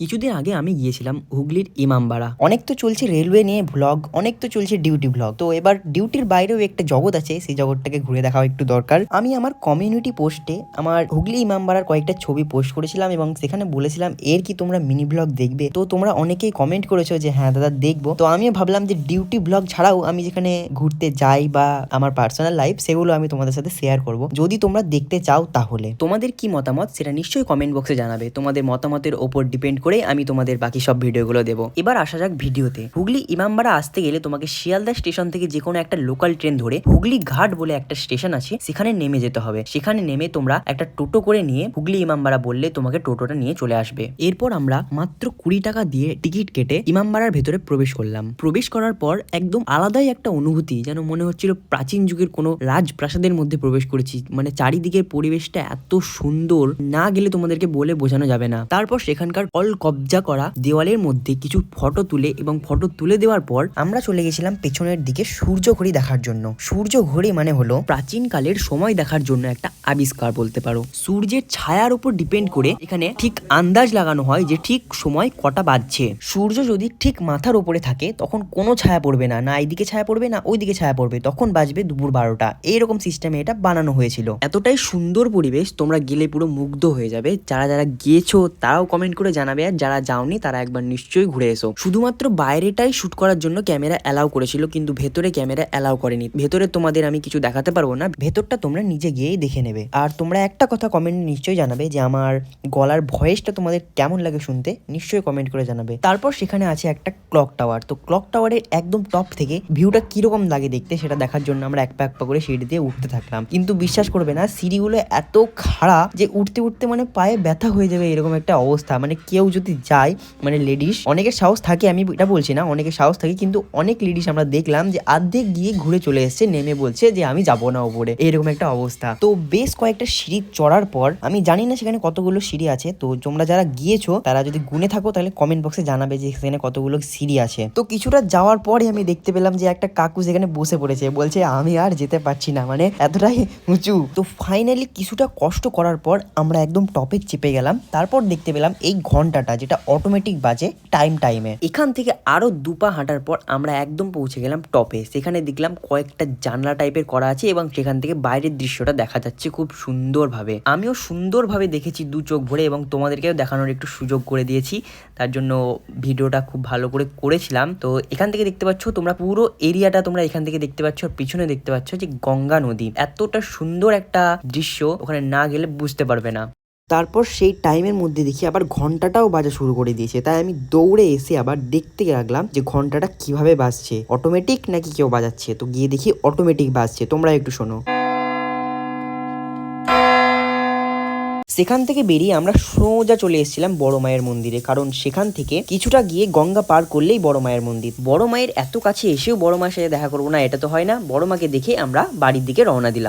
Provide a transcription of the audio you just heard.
কিছুদিন আগে আমি গিয়েছিলাম হুগলির ইমামবাড়া। অনেক তো চলছে রেলওয়ে নিয়ে ভ্লগ অনেক তো চলছে ডিউটি ভ্লগ তো এবার ডিউটির বাইরেও একটা জগৎ আছে, সেই জগৎটাকে ঘুরে দেখাও একটু দরকার। আমি আমার কমিউনিটি পোস্টে আমার হুগলি ইমামবাড়ার কয়েকটা ছবি পোস্ট করেছিলাম এবং সেখানে বলেছিলাম, এর কি তোমরা মিনি ব্লগ দেখবে? তো তোমরা অনেকেই কমেন্ট করেছ যে হ্যাঁ দাদা, দেখব। তো আমিও ভাবলাম যে ডিউটি ব্লগ ছাড়াও আমি যেখানে ঘুরতে যাই বা আমার পার্সোনাল লাইফ সেগুলো আমি তোমাদের সাথে শেয়ার করব। যদি তোমরা দেখতে চাও তাহলে। তোমাদের কি মতামত, সেটা নিশ্চয়ই কমেন্ট বক্সে জানাবে। তোমাদের মতামতের ওপর ডিপেন্ড করে আমি তোমাদের বাকি সব ভিডিওগুলো দেবো। এবার আসা যাক ভিডিওতে। হুগলি ইমামবাড়া আসতে গেলে তোমাকে শিয়ালদা স্টেশন থেকে যে কোনো একটা লোকাল ট্রেন ধরে হুগলি ঘাট বলে একটা স্টেশন আছে, সেখানে নেমে যেতে হবে। সেখানে নেমে তোমরা একটা টোটো করে নিয়ে হুগলি ইমামবাড়া বললে তোমাকে টোটোটা নিয়ে চলে আসবে। এরপর আমরা মাত্র কুড়ি টাকা দিয়ে টিকিট কেটে ইমামবাড়ার ভেতরে প্রবেশ করলাম। প্রবেশ করার পর একদম আলাদাই একটা অনুভূতি, যেন মনে হচ্ছিল প্রাচীন যুগের কোনো রাজপ্রাসাদের মধ্যে প্রবেশ করেছি। মানে চারিদিকের পরিবেশটা এত সুন্দর, না গেলে তোমাদেরকে বলে বোঝানো যাবে না। তারপর সেখানকার অল কবজা করা দেওয়ালের মধ্যে কিছু ফটো তুলে এবং ফটো তুলে দেওয়ার পর আমরা চলে গেছিলাম পেছনের দিকে সূর্য ঘড়ি দেখার জন্য। সূর্য ঘড়ি মানে হলো প্রাচীনকালের সময় দেখার জন্য একটা আবিষ্কার বলতে পারো। সূর্যের ছায়ার উপর ডিপেন্ড করে এখানে ঠিক আন্দাজ লাগানো হয় যে ঠিক সময় কটা বাজছে। সূর্য যদি ঠিক মাথার উপরে থাকে, তখন কোনো ছায়া পড়বে না। না এইদিকে ছায়া পড়বে, না ওইদিকে ছায়া পড়বে। তখন বাজবে দুপুর বারোটা। এইরকম সিস্টেমে এটা বানানো হয়েছিল। এতটাই সুন্দর পরিবেশ তোমরা গেলে পুরো মুগ্ধ হয়ে যাবে। যারা যারা গিয়েছো, তারাও কমেন্ট করে জানাবে। আর যারা যাওনি তারা একবার নিশ্চয়ই ঘুরে এসো। শুধুমাত্র বাইরেটাই শুট করার জন্য ক্যামেরা অ্যালাউ করেছিল, কিন্তু ভেতরে ক্যামেরা অ্যালাউ করেনি। ভেতরে তোমাদের আমি কিছু দেখাতে পারব না, ভেতরটা তোমরা নিজে গিয়েই দেখে নেবে। আর তোমরা একটা কথা কমেন্ট নিশ্চয়ই জানাবে যে, আমার গলার ভয়েসটা তোমাদের কেমন লাগে শুনতে, নিশ্চয়ই কমেন্ট করে জানাবে। তারপর সেখানে আছে একটা ক্লক টাওয়ার তো ক্লক টাওয়ারের একদম টপ থেকে ভিউটা কীরকম লাগে দেখতে সেটা দেখার জন্য আমরা এক পা এক পা করে সিঁড়ি দিয়ে উঠতে থাকলাম। কিন্তু বিশ্বাস করবে না, সিঁড়িগুলো এত খাড়া যে উঠতে উঠতে মানে পায়ে ব্যথা হয়ে যাবে এরকম একটা অবস্থা। মানে কেউ যদি যায় মানে লেডিস অনেকের সাহস থাকে, আমি এটা বলছি না, অনেকের সাহস থাকে, কিন্তু অনেক লেডিস আমরা দেখলাম যে আর্ধেক গিয়ে ঘুরে চলে এসেছে, নেমে বলছে যে আমি যাব না ওপরে। এরকম একটা অবস্থা। তো বেশ কয়েকটা সিঁড়ি চড়ার পর, আমি জানি না সেখানে কতগুলো সিঁড়ি আছে, তো তোমরা যারা গিয়েছো, তারা যদি গুনে থাকো, তাহলে কমেন্ট বক্সে জানাবে যে সেখানে কতগুলো সিঁড়ি আছে। তো কিছুটা যাওয়ার পরে আমি দেখতে পেলাম যে একটা কাকু সেখানে বসে পড়েছে, বলছে, আমি আর যেতে পারছি না মানে এতটাই উঁচু। তো ফাইনালি কিছুটা কষ্ট করার পর আমরা একদম টপে চেপে গেলাম। তারপর দেখতে পেলাম এই ঘন্টাটা যেটা অটোমেটিক বাজে টাইম টাইমে এখান থেকে আরও দুপা হাঁটার পর আমরা একদম পৌঁছে গেলাম টপে সেখানে দেখলাম কয়েকটা জানলা টাইপের করা আছে এবং সেখান থেকে বাইরের দৃশ্যটা দেখা যাচ্ছে খুব সুন্দরভাবে। আমিও সুন্দরভাবে দেখেছি দু চোখ ভরে এবং তোমাদেরকেও দেখানোর একটু সুযোগ করে দিয়েছি। তার জন্য ভিডিওটা খুব ভালো করে করেছিলাম। তো এখান থেকে দেখতে পাচ্ছ তোমরা পুরো এরিয়াটা তোমরা এখান থেকে দেখতে পাচ্ছ পিছনে দেখতে পাচ্ছ যে গঙ্গা নদী। এতটা সুন্দর একটা দৃশ্য, ওখানে না গেলে বুঝতে পারবে না। তারপর সেই টাইমের মধ্যে দেখি আবার ঘন্টাটাও বাজা শুরু করে দিয়েছে। তাই আমি দৌড়ে এসে আবার দেখতে লাগলাম যে ঘন্টাটা কীভাবে বাজছে। অটোমেটিক নাকি কেউ বাজাচ্ছে? তো গিয়ে দেখি অটোমেটিক বাজছে। তোমরা একটু শোনো। সেখান থেকে বেরিয়ে আমরা সোজা চলে এসেছিলাম বড় মায়ের মন্দিরে। কারণ সেখান থেকে কিছুটা গিয়ে গঙ্গা পার করলেই বড় মায়ের মন্দির। বড় মায়ের এত কাছে এসেও বড় মায়ের সাথে দেখা করব না, এটা তো হয় না। বড় মাকে দেখে আমরা বাড়ির দিকে রওনা দিলাম।